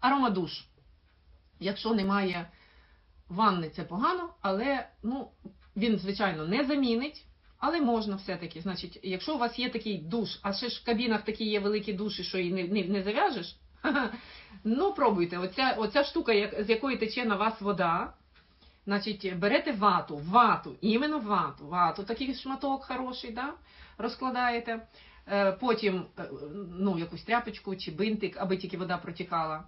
Аромадуш. Якщо немає ванни, це погано, але ну, він, звичайно, не замінить. Але можна все-таки. Значить, якщо у вас є такий душ, а ще ж в кабінах такі є великі душі, що і не, не, не зав'яжеш, ну пробуйте. Оця, оця штука, як, з якої тече на вас вода. Значить, берете вату, вату, іменно вату, вату, такий шматок хороший, да? розкладаєте. Е, Потім е, ну, якусь тряпочку чи бинтик, аби тільки вода протікала.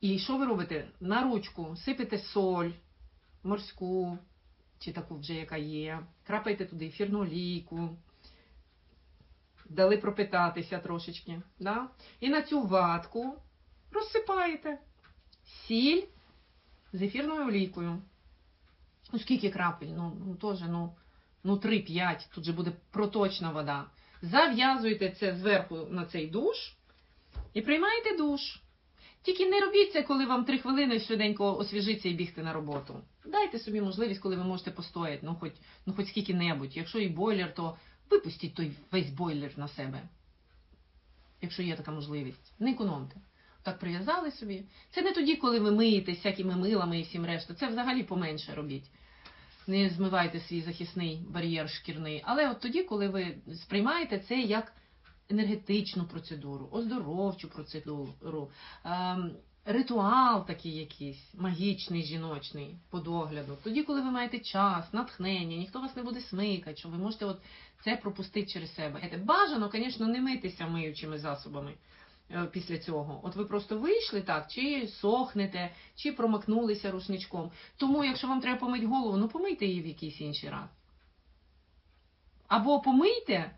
І що ви робите? На ручку сипете соль морську, чи таку вже, яка є, крапаєте туди ефірну олійку, дали пропитатися трошечки. Да? І на цю ватку розсипаєте сіль з ефірною олійкою. Ну, скільки крапель? Ну, ну теж, ну, ну 3-5, тут же буде проточна вода. Зав'язуєте це зверху на цей душ і приймаєте душ. Тільки не робіть це, коли вам 3 хвилини швиденько освіжиться і бігти на роботу. Дайте собі можливість, коли ви можете постояти, ну хоч, ну, хоч скільки-небудь. Якщо і бойлер, то випустіть той весь бойлер на себе. Якщо є така можливість. Не економте. Так прив'язали собі. Це не тоді, коли ви миєте всякими милами і всім решту. Це взагалі поменше робіть. Не змивайте свій захисний бар'єр шкірний. Але от тоді, коли ви сприймаєте це як енергетичну процедуру, оздоровчу процедуру, ем, ритуал такий якийсь, магічний, жіночний, по догляду. Тоді, коли ви маєте час, натхнення, ніхто вас не буде смикати, що ви можете от це пропустити через себе. Бажано, звісно, не митися миючими засобами е, після цього. От ви просто вийшли так, чи сохнете, чи промакнулися рушничком. Тому, якщо вам треба помити голову, ну помийте її в якийсь інший раз. Або помийте.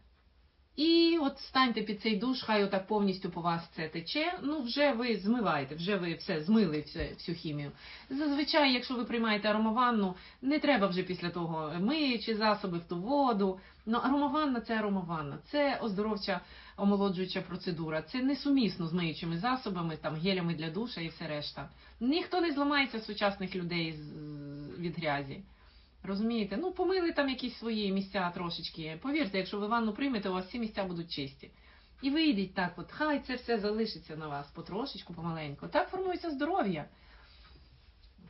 І от станьте під цей душ, хай отак повністю по вас це тече. Ну, вже ви змиваєте, вже ви все змили все, всю хімію. Зазвичай, якщо ви приймаєте аромаванну, не треба вже після того миючі засоби в ту воду. Ну, аромаванна це аромаванна, це оздоровча омолоджуюча процедура. Це несумісно з миючими засобами, там гелями для душа і все решта. Ніхто не зламається сучасних людей з- від грязі. Розумієте? Ну, помили там якісь свої місця трошечки. Повірте, якщо ви ванну приймете, у вас всі місця будуть чисті. І вийдіть так, от, хай це все залишиться на вас потрошечку, помаленьку. Так формується здоров'я.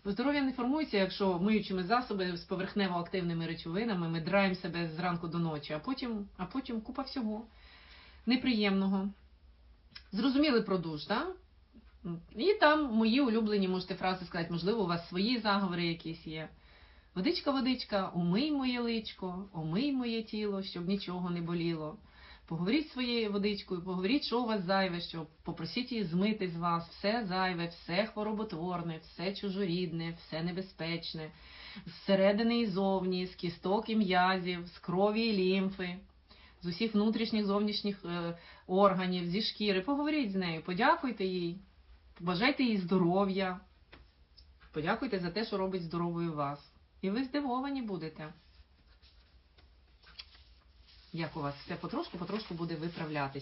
Здоров'я не формується, якщо миючими засобами з поверхнево-активними речовинами ми драємо себе зранку до ночі, а потім, а потім купа всього неприємного. Зрозуміли про душ, так? І там мої улюблені можете фрази сказати, можливо, у вас свої заговори якісь є. Водичка, водичка, умий моє личко, омий моє тіло, щоб нічого не боліло. Поговоріть своєю водичкою, поговоріть, що у вас зайве, щоб попросіть її змити з вас все зайве, все хвороботворне, все чужорідне, все небезпечне, зсередини і зовні, з кісток і м'язів, з крові і лімфи, з усіх внутрішніх зовнішніх е, органів, зі шкіри. Поговоріть з нею, подякуйте їй, побажайте їй здоров'я, подякуйте за те, що робить здоровою вас. І ви здивовані будете. Як у вас все потрошку-потрошку буде виправлятися.